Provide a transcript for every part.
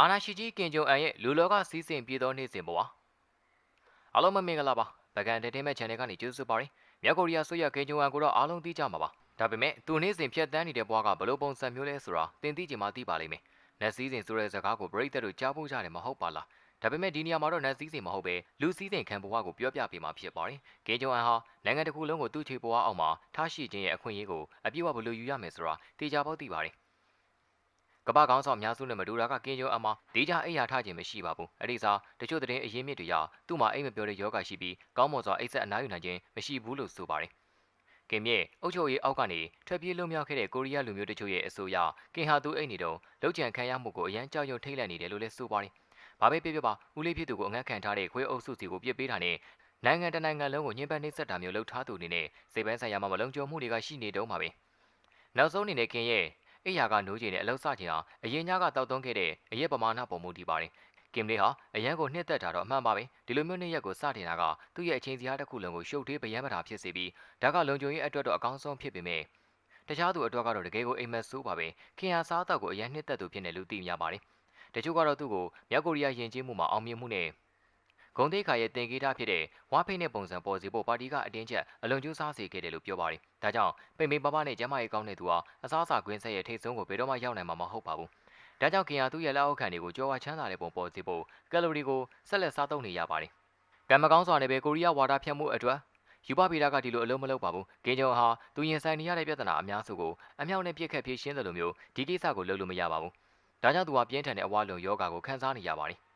အာနာရှိကြီးကင်ဂျုံအန်ရဲ့လူလောကစီးစိမ်ပြေသောနေ့စဉ်ပေါ်ပါအားလုံးမင်္ဂလာပါဗကန်တဲ့တဲ့မဲ့ channel ကနေကြိုဆိုပါရစေမြောက်ကိုရီးယားဆိုရကင်ဂျုံအန်ကိုတော့အားလုံးသိကြမှာပါဒါပေမဲ့သူနေ့စဉ်ဖြတ်တန်းနေတဲ့ဘွားကဘယ်လိုပုံစံမျိုးလဲဆိုတာတင်သိချင်မှသိပါလိမ့်မယ်နက်စည်းစိမ်ဆိုတဲ့စကားကိုပရိသတ်တို့ကြားဖို့ကြတယ်မဟုတ်ပါလားဒါပေမဲ့ဒီနေရာမှာတော့နက်စည်းစိမ်မဟုတ်ပဲလူစည်းစိမ်ခံဘဝကိုပြောပြပေးမှာဖြစ်ပါတယ်။ကင်ဂျုံအန်ဟာနိုင်ငံတစ်ခုလုံးကိုသူ့ချေဘဝအောက်မှာထားရှိခြင်းရဲ့အခွင့်အရေးကိုအပြည့်အဝဘယ်လိုယူရမယ်ဆိုတာသိကြဖို့သိပါတယ်။ ကမ္ဘာကောင်းဆောင်အများစုနဲ့မတူတာကကင်ဂျုံအန်မှာဒေးကြအိယာထားခြင်းမရှိပါဘူး။အဲ့ဒီစားတချို့သတင်းအရင်းမြစ်တွေရသူ့မှာအိမ်မပြောတဲ့ယောဂရှိပြီးကောင်းမွန်စွာအိတ်ဆက်အနားယူနိုင်ခြင်းမရှိဘူးလို့ဆိုပါတယ်။ကင်မြေအုတ်ချုပ်ရေးအောက်ကနေထွက်ပြေးလွတ်မြောက်ခဲ့တဲ့ကိုရီးယားလူမျိုးတချို့ရဲ့အဆိုအရကင်ဟာသူအိတ်နေတော့လောက်ကျန်ခံရမှုကိုအရန်ကြောက်ရွံ့ထိတ်လန့်နေတယ်လို့လည်းဆိုပါတယ်။ဘာပဲဖြစ်ဖြစ်ပါဦးလေးဖြစ်သူကိုအငတ်ခံထားတဲ့ခွေးအုပ်စုစီကိုပြစ်ပေးတာနဲ့နိုင်ငံတနိုင်ငံလုံးကိုညှဉ်းပန်းနှိပ်စက်တာမျိုးလုပ်ထားသူအနေနဲ့စိတ်ပိုင်းဆိုင်ရာမှာမလုံခြုံမှုတွေကရှိနေတုံးပါပဲ။နောက်ဆုံးအနေနဲ့ကင်ရဲ့ အိယာကနိုးချင်တဲ့အလောက်စချင်ဟာအရင်ညကတောက်သွန်းခဲ့တဲ့အရက်ပမာဏပုံမူတည်ပါတယ်။ကင်လေးဟာအရန်ကိုနှစ်သက်တာတော့အမှန်ပါပဲဒီလိုမျိုးနေ့ရက်ကိုစတင်တာကသူ့ရဲ့အချိန်စရာတစ်ခုလုံးကိုရှုပ်သေးပယံပတာဖြစ်စေပြီးဒါကလုံခြုံရေးအတွက်တော့အကောင်းဆုံးဖြစ်ပေမဲ့တခြားသူအတွက်ကတော့တကယ်ကိုအိမ်မက်ဆိုးပါပဲခင်ဟာစားတော့ကိုအရန်နှစ်သက်သူဖြစ်နေလို့သိမြပါတယ်တချို့ကတော့သူ့ကိုမြောက်ကိုရီးယားယဉ်ကျေးမှုမှာအောင်မြင်မှုနဲ့ ဂုံတိတ်ခါရဲ့တင်ကေးထားဖြစ်တဲ့ဝါဖိတ်နဲ့ပုံစံပေါ်စီဖို့ပါတီကအတင်းချက်အလွန်ကျူးစားစေခဲ့တယ်လို့ပြောပါတယ်။ဒါကြောင့်ပိန်ပိန်ပပနဲ့ကျမရဲ့ကောင်းတဲ့သူဟာအစားအစာကွင်းဆက်ရဲ့ထိတ်ဆုံးကိုဘယ်တော့မှရောက်နိုင်မှာမဟုတ်ပါဘူး။ဒါကြောင့်ခင်ဟာသူ့ရဲ့လက်အောက်ခံတွေကိုကြောဝါချမ်းသာတဲ့ပုံပေါ်စီဖို့ကယ်လိုရီကိုဆက်လက်စားသုံးနေရပါတယ်။ကံမကောင်းစွာနဲ့ပဲကိုရီးယားဝါဒဖြတ်မှုအတွက်ယူပဗီဒါကဒီလိုအလုံးမလုံးပါဘူး။ကင်ဂျုံဟာသူရင်ဆိုင်နေရတဲ့ပြဿနာအများစုကိုအမြောက်နဲ့ပြစ်ခတ်ဖြေရှင်းတယ်လို့မျိုးဒီကိစ္စကိုလုပ်လို့မရပါဘူး။ဒါကြောင့်သူဟာပြင်းထန်တဲ့အဝါလုံယောဂါကိုခန်းစားနေရပါတယ်။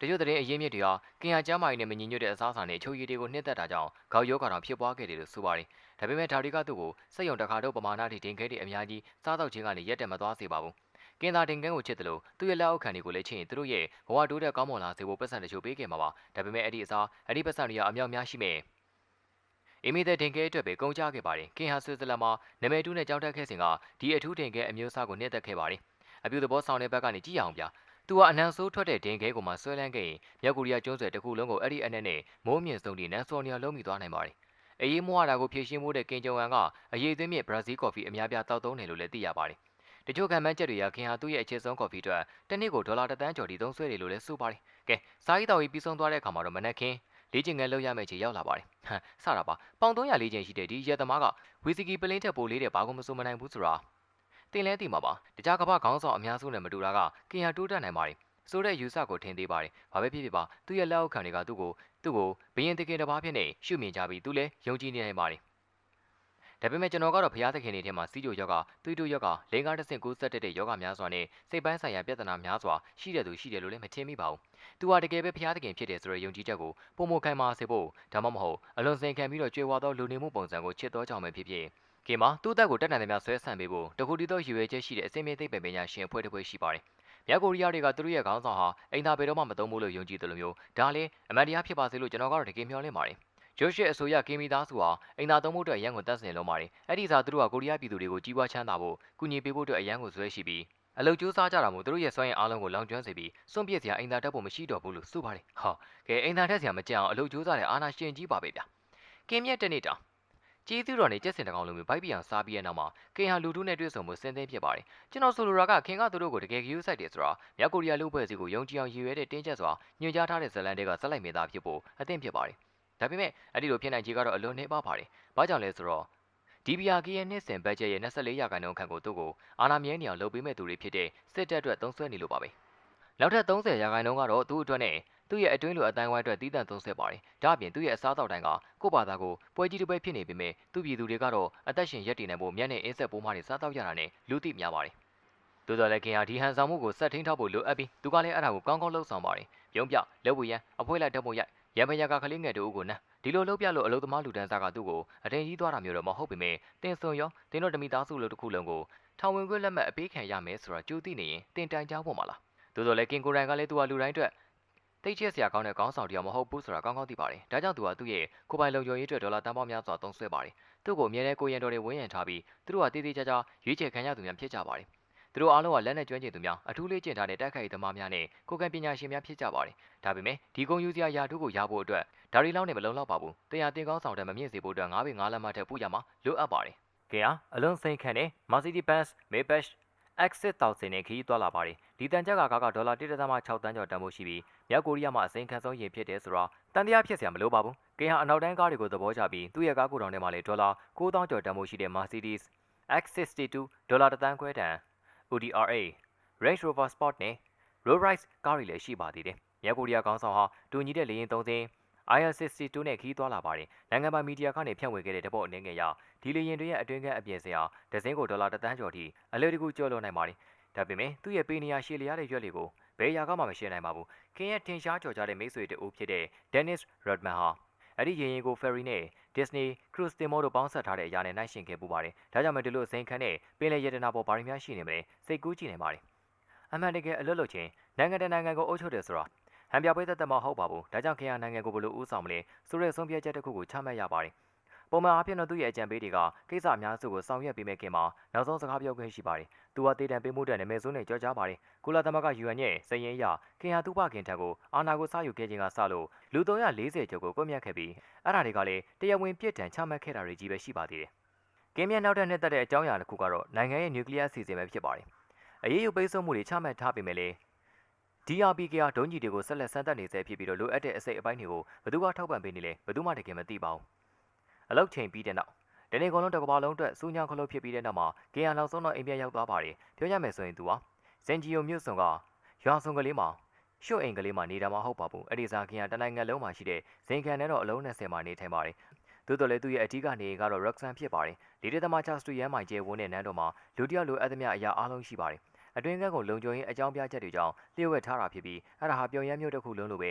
တချို့တဲ့အရင်းမြစ်တွေဟာကင်ဟာကျမ်းမာရေးနဲ့မညီညွတ်တဲ့အစားအစာနဲ့ချိုရည်တွေကိုနှစ်သက်တာကြောင့်ခေါက်ယောဂါတောင်ဖြစ်ပွားခဲ့တယ်လို့ဆိုပါတယ်။ဒါပေမဲ့ဒါတွေကသူ့ကိုစက်ယုံတစ်ခါတော့ပမာဏထိတင်ခဲ့တဲ့အများကြီးစားတော့ခြင်းကနေရက်တက်မသွားစေပါဘူး။ကင်သာတင်ကန်းကိုချစ်တယ်လို့သူ့ရဲ့လက်အောက်ခံတွေကိုလည်းချစ်ရင်သူတို့ရဲ့ဘဝတိုးတဲ့ကောင်းမွန်လာစေဖို့ပတ်စံတချို့ပေးခဲ့မှာပါ။ဒါပေမဲ့အဲ့ဒီအစားအဲ့ဒီပတ်စံတွေကအမြောက်များရှိမဲ့အီမီတဲ့တင်ကဲအတွက်ပဲကုန်ကြခဲ့ပါတယ်။ကင်ဟာဆွေဇာလန်မှာနာမည်တူးနဲ့ကြောက်တက်ခဲ့စဉ်ကဒီအထူးတင်ကဲအမျိုးအစားကိုနှစ်သက်ခဲ့ပါတယ်။အပြူသဘောဆောင်တဲ့ဘက်ကနေကြည့်အောင်ဗျာ သူကအနံဆိုးထွက်တဲ့ဒင်ခဲကိုမှဆွဲလန်းခဲ့ရင်မြောက်ကိုရီးယားကျွန်းဆွယ်တစ်ခုလုံးကိုအဲ့ဒီအနက်နဲ့မိုးမြင့်ဆုံးတီနန်ဆော်နီယာလုံးမိသွားနိုင်ပါတယ်။အေးမွားတာကိုဖြည့်ရှင်းမှုတဲ့ကင်ဂျုံအန်ကအရေးသွင်းမြင့်ဘရာဇီးကော်ဖီအများပြားတောက်သုံးတယ်လို့လည်းသိရပါတယ်။တချို့ခံမှန်းချက်တွေကခင်ဟာသူ့ရဲ့အချစ်ဆုံးကော်ဖီအတွက်တစ်နှစ်ကိုဒေါ်လာတစ်သန်းကျော်ဒီသုံးဆွဲတယ်လို့လည်းဆိုပါတယ်။ကဲစားရေးတော်ကြီးပြီးဆုံးသွားတဲ့အခါမှာတော့မနက်ခင်းလေးကျင်ငယ်လောက်ရမယ့်ချိန်ရောက်လာပါတယ်။ဟမ်စတာပါပေါင်300လေးကျင်ရှိတဲ့ဒီရဲသမားကဝီစကီပလင်းထက်ပိုလေးတဲ့ဘာကိုမစိုးမနိုင်ဘူးဆိုတာ တင်လဲသိမှာပါ။တခြားကမ္ဘာခေါင်းဆောင်အများစုနဲ့မတူတာကကင်ဟာတိုးတက်နိုင်ပါတယ်ဆိုတဲ့ယူဆကိုထင်သေးပါတယ်။ဘာပဲဖြစ်ဖြစ်ပါသူ့ရဲ့လက်အောက်ခံတွေကသူ့ကိုသူ့ကိုဘရင်တခင်တစ်ပါးဖြစ်နေရှုမြင်ကြပြီးသူလည်းယုံကြည်နေနိုင်ပါတယ်။ဒါပေမဲ့ကျွန်တော်ကတော့ဘုရားသခင်တွေထဲမှာစီးကြိုယောဂသွေးတိုးယောဂလင်္ကာတစ်ဆင့်ကူးဆက်တဲ့ယောဂများစွာနဲ့စိတ်ပိုင်းဆိုင်ရာပြဿနာများစွာရှိတဲ့သူရှိတယ်လို့လည်းမထင်မိပါဘူး။သူဟာတကယ်ပဲဘုရားသခင်ဖြစ်တယ်ဆိုတဲ့ယုံကြည်ချက်ကိုပုံမခိုင်မာစေဖို့ဒါမှမဟုတ်အလွန်စင်ခံပြီးတော့ကြွယ်ဝသောလူနေမှုပုံစံကိုချစ်တော်ကြောင့်ပဲဖြစ်ဖြစ် ကင်မှာသူ့အသက်ကိုတက်နိုင်တဲ့များဆွဲဆန့်ပေးဖို့တခုတည်းသောရည်ရွယ်ချက်ရှိတဲ့အစင်မြေသိပ္ပံပညာရှင်အဖွဲ့တစ်ဖွဲ့ရှိပါတယ်။မြောက်ကိုရီးယားတွေကသူတို့ရဲ့ခေါင်းဆောင်ဟာအိမ်သာပေတော့မှမသုံးဘူးလို့ယုံကြည်တယ်လို့မျိုးဒါလည်းအမှန်တရားဖြစ်ပါစေလို့ကျွန်တော်ကတော့တကယ်မျှော်လင့်ပါတယ်ဂျိုရှစ်အစိုးရကင်မီသားစုဟာအိမ်သာသုံးဖို့အတွက်အရန်ကိုတတ်ဆင်လုံးပါတယ်အဲ့ဒီစားသူတို့ကကိုရီးယားပြည်သူတွေကိုကြီးပွားချမ်းသာဖို့ကူညီပေးဖို့အတွက်အရန်ကိုဇွဲရှိပြီးအလုပ်ကြိုးစားကြတာမို့သူတို့ရဲ့စွမ်းရည်အားလုံးကိုလောင်ကျွမ်းစေပြီးစွန့်ပစ်စရာအိမ်သာတက်ဖို့မရှိတော့ဘူးလို့ဆိုပါတယ်ဟောကဲအိမ်သာတက်စရာမကြအောင်အလုပ်ကြိုးစားတဲ့အာနာရှင်ကြီးပါပဲဗျာကင်မြက်တနေ့တာ ကျေးဇူးတော်နဲ့ကြက်စင်တကောင်လိုမျိုးဗိုက်ပြန်စားပြီးတဲ့နောက်မှာကင်ဟာလူထုနဲ့တွေ့ဆုံမှုစင်သင်းဖြစ်ပါတယ်ကျွန်တော်ဆိုလိုတာကခင်ကသူတို့ကိုတကယ်ဂရုစိုက်တယ်ဆိုတာမြောက်ကိုရီးယားလူ့ဖွဲ့စည်းကိုယုံကြည်အောင်ရည်ရွယ်တဲ့တင်းကျပ်စွာညွှန်ကြားထားတဲ့ဇလန်တွေကဇက်လိုက်မေသားဖြစ်ဖို့အသင့်ဖြစ်ပါတယ်ဒါပေမဲ့အဲ့ဒီလိုဖြစ်နိုင်ခြေကတော့အလွန်နှေးပါပါတယ်ဘာကြောင့်လဲဆိုတော့ DBRK ရဲ့နှစ်စဉ်ဘတ်ဂျက်ရဲ့24ရာခိုင်နှုန်းခန့်ကိုသူ့ကိုအာဏာမြဲနေအောင်လုပ်ပေးမဲ့သူတွေဖြစ်တဲ့စစ်တပ်အတွက်သုံးစွဲနေလို့ပါပဲနောက်ထပ်30ရာခိုင်နှုန်းကတော့သူ့အတွက်နဲ့ သူ့ရဲ့အတွင်းလိုအတိုင်းဝိုင်းအတွက်တည်တံ့သုံးဆက်ပါတယ်။ဒါ့အပြင်သူ့ရဲ့အစားအသောက်တိုင်းကကို့ဘာသာကိုပွဲကြီးတစ်ပွဲဖြစ်နေပေမဲ့သူ့ပြည်သူတွေကတော့အသက်ရှင်ရက်တည်နိုင်ဖို့မျက်နှာအင်းဆက်ပိုးမတွေစားတောက်ရတာနဲ့လူသိများပါတယ်။သို့တော်လည်းခင်ဟာဒီဟန်ဆောင်မှုကိုဆက်ထိန်ထောက်ဖို့လိုအပ်ပြီးသူကလည်းအဲ့ဒါကိုကောင်းကောင်းလှုပ်ဆောင်ပါတယ်။ပြုံးပြလက်ဝေရန်အဖွဲလိုက်တက်ဖို့ရိုက်ရံပရကကလေးငယ်တို့ကိုနန်းဒီလိုလှုပ်ပြလို့အလုသမားလူတန်းစားကသူ့ကိုအတင်းကြီးသွားတာမျိုးတော့မဟုတ်ပေမဲ့တင်စွန်ရောတင်းတို့တမိသားစုလို့တစ်ခုလုံးကိုထောင်ဝင်ခွင့်လက်မှတ်အပေးခံရမယ်ဆိုတာကြိုသိနေရင်တင်တိုင်ကြောင်းပေါ်မှာလားသို့တော်လည်းကင်ကိုရိုင်ကလည်းသူ့ဟာလူတိုင်းအတွက် တိတ်ချစ်စရာကောင်းတဲ့ခေါင်းဆောင်တရားမဟုတ်ဘူးဆိုတာကောင်းကောင်းသိပါတယ်။ဒါကြောင့်သူကသူ့ရဲ့ကိုပိုင်လုံခြုံရေးအတွက်ဒေါ်လာတန်ပေါင်းများစွာသုံးစွဲပါတယ်။သူ့ကိုအမြဲတမ်းကိုရန်တော်တွေဝန်းရံထားပြီးသူတို့ကတည်တည်ကြကြရွေးချယ်ခံရသူများဖြစ်ကြပါတယ်။သူတို့အားလုံးကလက်နက်ကျွမ်းကျင်သူများအထူးလေးကျင့်ထားတဲ့တိုက်ခိုက်ရေးသမားများနဲ့ကိုယ်ကံပညာရှင်များဖြစ်ကြပါတယ်။ဒါပေမဲ့ဒီကုန်းယူစရာယာထုကိုရဖို့အတွက်ဒါရီလောင်းနဲ့မလုံလောက်ပါဘူး။တရားတင်ကောင်းဆောင်တဲ့မမြင့်စေဖို့အတွက်၅ပေ၅လက်မှတ်ထက်ပို့ရမှာလိုအပ်ပါတယ်။ကဲဟာအလုံးစိန်ခံတဲ့ Mercedes-Benz Maybach Exit 1000နဲ့ခရီးသွားလာပါတယ်ဒီတန်ကြပ်ကကားကဒေါ်လာ1.6တန်းကျော်တန်ဖိုးရှိပြီးမြောက်ကိုရီးယားမှာအစိမ်းခံဆုံးရင်ဖြစ်တယ်ဆိုတော့တန်တရားဖြစ်စရာမလိုပါဘူးကင်ဟာအနောက်တန်းကားတွေကိုသဘောကျပြီးသူ့ရဲ့ကားကိုယ်တောင်ထဲမှာလည်းဒေါ်လာ9000ကျော်တန်ဖိုးရှိတဲ့ Mercedes X62 ဒေါ်လာတစ်သန်းခွဲတန် Audi R8 Range Rover Sport နဲ့ Rolls Royce ကားတွေလည်းရှိပါသေးတယ်မြောက်ကိုရီးယားခေါင်းဆောင်ဟာတူညီတဲ့လေယာဉ်သုံးစင်း IR-62 နဲ့ခီးသွားလာပါတယ်။နိုင်ငံပိုင်မီဒီယာကနေဖြန့်ဝေခဲ့တဲ့တပုတ်အနေငယ်ရဒီလေရင်တွေရဲ့အတွင်းကန်းအပြင်စရာဒဇင်းကိုဒေါ်လာတစ်သန်းကျော်ထိအလဲတကူကျော်လွန်နိုင်ပါတယ်။ဒါပေမဲ့သူ့ရဲ့ပေးနေရရှည်လျားတဲ့ရွက်တွေကိုဘယ်ရာကမှမရှင်းနိုင်ပါဘူး။ခင်ရဲ့ထင်ရှားကြော်ကြားတဲ့မိတ်ဆွေတူဖြစ်တဲ့ Dennis Rodman ဟာအဲ့ဒီရင်ရင်ကို Ferry နဲ့ Disney Cruise တင်မောတို့ပေါင်းဆက်ထားတဲ့အရာနဲ့နှိုင်းယှဉ်ခဲ့ပူပါတယ်။ဒါကြောင့်မဒီလိုစိန်ခန့်တဲ့ပင်လယ်ရတနာပေါ်ဘာတွေများရှိနေမလဲစိတ်ကူးကြည့်နေပါတယ်။အမှန်တကယ်အလွတ်လွတ်ချင်းနိုင်ငံတကာနိုင်ငံကိုအုပ်ချုပ်တယ်ဆိုတော့ ဟန်ပြပွဲသက်သက်မဟုတ်ပါဘူးဒါကြောင့်ခင်ဗျာနိုင်ငံကိုဘလို့ဦးဆောင်မလဲဆိုတဲ့ဆုံးဖြတ်ချက်တစ်ခုကိုချမှတ်ရပါတယ်ပုံမှန်အားဖြင့်တော့သူ့ရဲ့အကြံပေးတွေကကိစ္စအများစုကိုဆောင်ရွက်ပေးမဲ့ခင်မှာနောက်ဆုံးစကားပြောခွင့်ရှိပါတယ်။သူဟာတေတံပေးမှုတဲ့နာမည်ဆိုးနဲ့ကြောကြားပါတယ်။ကုလသမဂ္ဂ UN ရဲ့စည်ရင်အရခင်ဟာသူ့ဘခင်ထက်ကိုအာဏာကိုစယူခဲ့ခြင်းကစလို့လူ340ကျော်ကိုကွပ်မျက်ခဲ့ပြီးအဲ့ဒါတွေကလည်းတရားဝင်ပြစ်ဒဏ်ချမှတ်ခဲ့တာတွေကြီးပဲရှိပါသေးတယ်။ကင်းမြတ်နောက်ထပ်နှစ်သက်တဲ့အကြောင်းအရာတစ်ခုကတော့နိုင်ငံရဲ့နျူကလ িয়ার စီစဉ်ပဲဖြစ်ပါတယ်။အရေးယူပိတ်ဆို့မှုတွေချမှတ်ထားပေမဲ့လည်း DRPK ကဒုံးကြီးတွေကိုဆက်လက်စမ်းသပ်နေဆဲဖြစ်ပြီးတော့လိုအပ်တဲ့အစိတ်အပိုင်းတွေကိုဘယ်သူကထောက်ပံ့ပေးနေလဲဘယ်သူမှတကယ်မသိပါဘူးအလောက်ချိန်ပြီးတဲ့နောက်ဒီနေ့ကောင်လုံးတစ်ကဘာလုံးအတွက်စူးညောင်းခလုတ်ဖြစ်ပြီးတဲ့နောက်မှာကင်ယာလောက်ဆုံးတော့အိမ်ပြန်ရောက်သွားပါတယ်ပြောရမယ်ဆိုရင်သူဟာစင်ဂျီယိုမြို့စုံကရွာစုံကလေးမှာရှုပ်အိမ်ကလေးမှာနေတာမဟုတ်ပါဘူးအဲ့ဒီစားကင်ယာတနိုင်ငံလုံးမှာရှိတဲ့ဇင်ကန်နဲ့တော့အလုံး20မှာနေထိုင်ပါတယ်သို့တော်လည်းသူ့ရဲ့အထူးကနေကတော့ Roxanne ဖြစ်ပါတယ်ဒီဒေသမှာ Charles ရမ်းမိုင်ကျဲဝန်းတဲ့နန်းတော်မှာလူတယောက်လိုအပ်သမျှအရာအားလုံးရှိပါတယ် အတွင်းကန်းကိုလုံခြုံရေးအကြောင်းပြချက်တွေကြောင့်လျှို့ဝှက်ထားတာဖြစ်ပြီးအဲ့ဒါဟာပြောင်းရမ်းမျိုးတစ်ခုလုံးလိုပဲ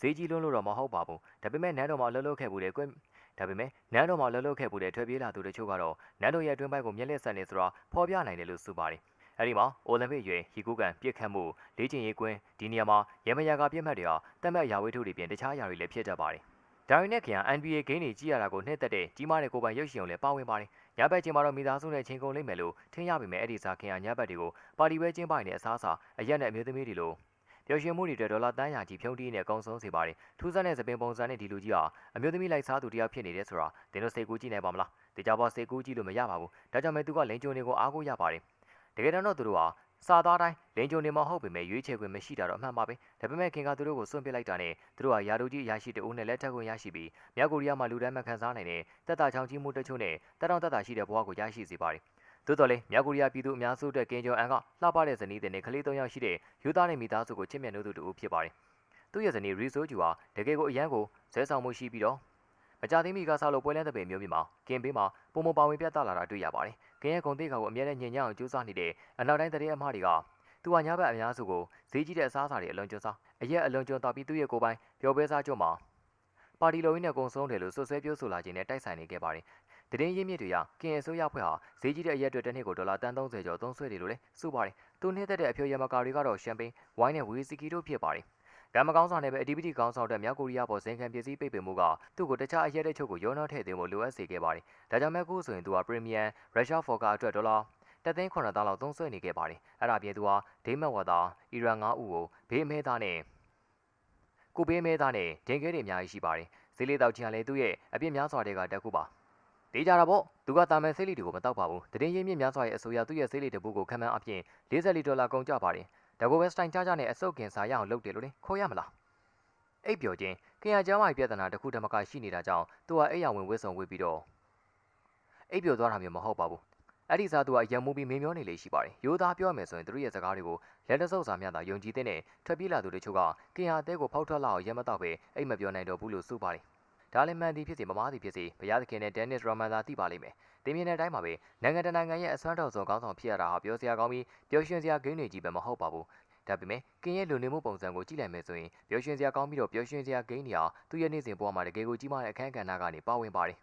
ဈေးကြီးလုံးလို့တော့မဟုတ်ပါဘူးဒါပေမဲ့နန်းတော်မှာလှုပ်လှုပ်ခဲ့မှုတွေကွဒါပေမဲ့နန်းတော်မှာလှုပ်လှုပ်ခဲ့မှုတွေထွက်ပြေးလာသူတို့ချို့ကတော့နန်းတော်ရဲ့အတွင်းပိုင်းကိုမျက်လက်ဆက်နေဆိုတော့ဖော်ပြနိုင်တယ်လို့ဆိုပါတယ်အဲဒီမှာအိုလံပစ်ရွယ်ဟီကူကန်ပြစ်ခတ်မှုလေ့ကျင့်ရေးကွင်းဒီနေရာမှာရမယာကပြစ်မှတ်တွေဟာတတ်မှတ်ရာဝေးထုတွေပြင်တခြားအရာတွေလည်းဖြစ်တတ်ပါတယ်ဒါရီနဲ့ခင် NBA ဂိမ်းတွေကြီးရတာကိုနှစ်သက်တဲ့ကြီးမားတဲ့ကိုပိုင်ရုပ်ရှင်ုံလည်းပါဝင်ပါတယ်။ ညဘက်ချင်းမှာတော့မိသားစုနဲ့ချင်းကုန်လိမ့်မယ်လို့ထင်ရပေမဲ့အဲ့ဒီစားခင်ကညဘက်တွေကိုပါတီပဲကျင်းပနေတဲ့အစားအစာအရက်နဲ့အမျိုးသမီးတွေလိုပျော်ရွှင်မှုတွေအတွက်ဒေါ်လာတန်းရာကြီးဖြုံးတီးနဲ့အကောင်းဆုံးစေပါတယ်။ထူးဆန်းတဲ့သပင်ပုံစံနဲ့ဒီလူကြီးဟာအမျိုးသမီးလိုက်စားသူတယောက်ဖြစ်နေတယ်ဆိုတာသင်တို့စိတ်ကူးကြည့်နိုင်ပါမလား။တေချာပေါ်စိတ်ကူးကြည့်လို့မရပါဘူး။ဒါကြောင့်မဲသူကလိန်ကျုံတွေကိုအားကိုးရပါတယ်။တကယ်တော့သူတို့ဟာ စာသားတိုင်းလင်းကြုံနေမဟုတ်ပေမဲ့ရွေးချယ်ခွင့်မရှိတာတော့အမှန်ပါပဲဒါပေမဲ့ခင်ကသူတို့ကိုစွန့်ပစ်လိုက်တာနဲ့သူတို့ဟာယာဒူကြီးအရာရှိတအုပ်နဲ့လက်ထပ်ခွင့်ရရှိပြီးမြောက်ကိုရီးယားမှာလူတိုင်းမှခံစားနိုင်တဲ့တက်တာချောင်းကြီးမှုတချို့နဲ့တက်တောင့်တက်တာရှိတဲ့ဘဝကိုရရှိစေပါတယ်သို့တော်လည်းမြောက်ကိုရီးယားပြည်သူအများစုအတွက်ကင်ဂျုံအန်ကလှပတဲ့ဇနီးတဲ့နဲ့ကလေး၃ယောက်ရှိတဲ့ယူသားနဲ့မိသားစုကိုချစ်မြတ်နိုးသူတူဖြစ်ပါတယ်သူ့ရဲ့ဇနီးရီဆိုဂျူဟာတကယ်ကိုအရန်ကိုဇဲဆောင်မှုရှိပြီးတော့ မကြသေးမီကစားလို့ပွဲလန်းတဲ့ပင်မျိုးမြမှာကင်ပေးမှာပုံမပါဝင်ပြသလာတာတွေ့ရပါတယ်။ကင်ရဲ့ဂုံတိတ်ခါကိုအမြဲတမ်းညင်ညအောင်ကြိုးစားနေတဲ့အနောက်တိုင်းတရေအမတွေကသူကညဘက်အများစုကိုဈေးကြီးတဲ့အစားအစာတွေအလွန်ကျွန်းစားအရက်အလွန်ကျွန်းတော်ပြီးသူ့ရဲ့ကိုယ်ပိုင်ပျော်ပွဲစားကျွန်းမှာပါတီလိုရင်းနဲ့ကုံဆုံးတယ်လို့ဆွဆွဲပြောဆိုလာခြင်းနဲ့တိုက်ဆိုင်နေခဲ့ပါတယ်။တည်င်းရင်းမြစ်တွေကကင်အစိုးရဖွဲ့ဟာဈေးကြီးတဲ့အရက်တွေတစ်နှစ်ကိုဒေါ်လာတန်30ကျော်သုံးဆွဲတယ်လို့လည်းဆိုပါတယ်။သူနှိမ့်သက်တဲ့အဖြိုရမကာတွေကတော့ရှမ်ပိန်းဝိုင်းနဲ့ဝီစကီတို့ဖြစ်ပါတယ်။ ကံမကောင်းဆောင်နဲ့ပဲအဒီပတီကောင်းဆောင်တဲ့မြောက်ကိုရီးယားပေါ်ဇင်ခံပစ္စည်းပိတ်ပင်မှုကသူ့ကိုတခြားအရက်တဲ့ချုပ်ကိုရောနှောထည့်သွင်းဖို့လိုအပ်စေခဲ့ပါတယ်။ဒါကြောင့်မဲကူဆိုရင်သူကပရီမီယံရုရှားဖော်ကာအတွက်ဒေါ်လာတက်သိန်း9တောင်းလောက်သုံးစွဲနေခဲ့ပါတယ်။အဲ့ဒါပြင်သူဟာဒိမတ်ဝါသာအီရန်9ဦးကိုဘေးမဲသားနဲ့ကိုဘေးမဲသားနဲ့ဒင်ခဲတွေအများကြီးရှိပါတယ်။ဈေးလေးတောက်ချင်လည်းသူ့ရဲ့အပြစ်များစွာတွေကတက်ခုပါ။တေးကြတာပေါ့သူကတာမန်ဆေးလီတွေကိုမတောက်ပါဘူးတည်င်းရင်းမြင့်များစွာရဲ့အဆိုအရသူ့ရဲ့ဆေးလီတပူကိုခံမှန်းအပြင်40လီဒေါ်လာကုန်ကျပါတယ် ဒါကိုပဲစတိုင်ချားချားနဲ့အစုပ်ကင်စာရအောင်လုပ်တယ်လို့လေခေါ်ရမလားအိပ်ပျော်ခြင်းခင်ရကျမ်းမာရေးပြဿနာတစ်ခုတမကရှိနေတာကြောင့်သူကအိပ်ရဝင်ဝစ်ဆုံဝစ်ပြီးတော့အိပ်ပျော်သွားတာမျိုးမဟုတ်ပါဘူးအဲ့ဒီစားသူကရံမှုပြီးမင်းမျောနေလေရှိပါတယ်ရိုးသားပြောရမယ်ဆိုရင်သူတို့ရဲ့စကားတွေကိုလက်တဆုပ်စာမျှသာယုံကြည်တဲ့နဲ့ထွက်ပြေးလာသူတို့ချို့ကကင်ဟာတဲကိုဖောက်ထွက်လာအောင်ရဲမတော့ပဲအိတ်မပြောနိုင်တော့ဘူးလို့ဆိုပါတယ် ဒါလည်းမှန်သည်ဖြစ်စေမမားသည်ဖြစ်စေဘုရားသခင်နဲ့ဒန်နစ်ရိုမန်သာသိပါလိမ့်မယ်တင်မြင်တဲ့အတိုင်းမှာပဲနိုင်ငံတကာနိုင်ငံရဲ့အစွမ်းတော်ဆုံးကောင်းဆောင်ဖြစ်ရတာဟာပြောစရာကောင်းပြီးပျော်ရွှင်စရာဂိမ်းတွေကြီးပဲမဟုတ်ပါဘူးဒါပေမဲ့ကင်းရဲ့လူနေမှုပုံစံကိုကြည့်လိုက်မယ်ဆိုရင်ပျော်ရွှင်စရာကောင်းပြီးတော့ပျော်ရွှင်စရာဂိမ်းတွေဟာသူ့ရဲ့နေ့စဉ်ဘဝမှာတကယ်ကိုကြီးမားတဲ့အခန်းကဏ္ဍကနေပါဝင်ပါတယ်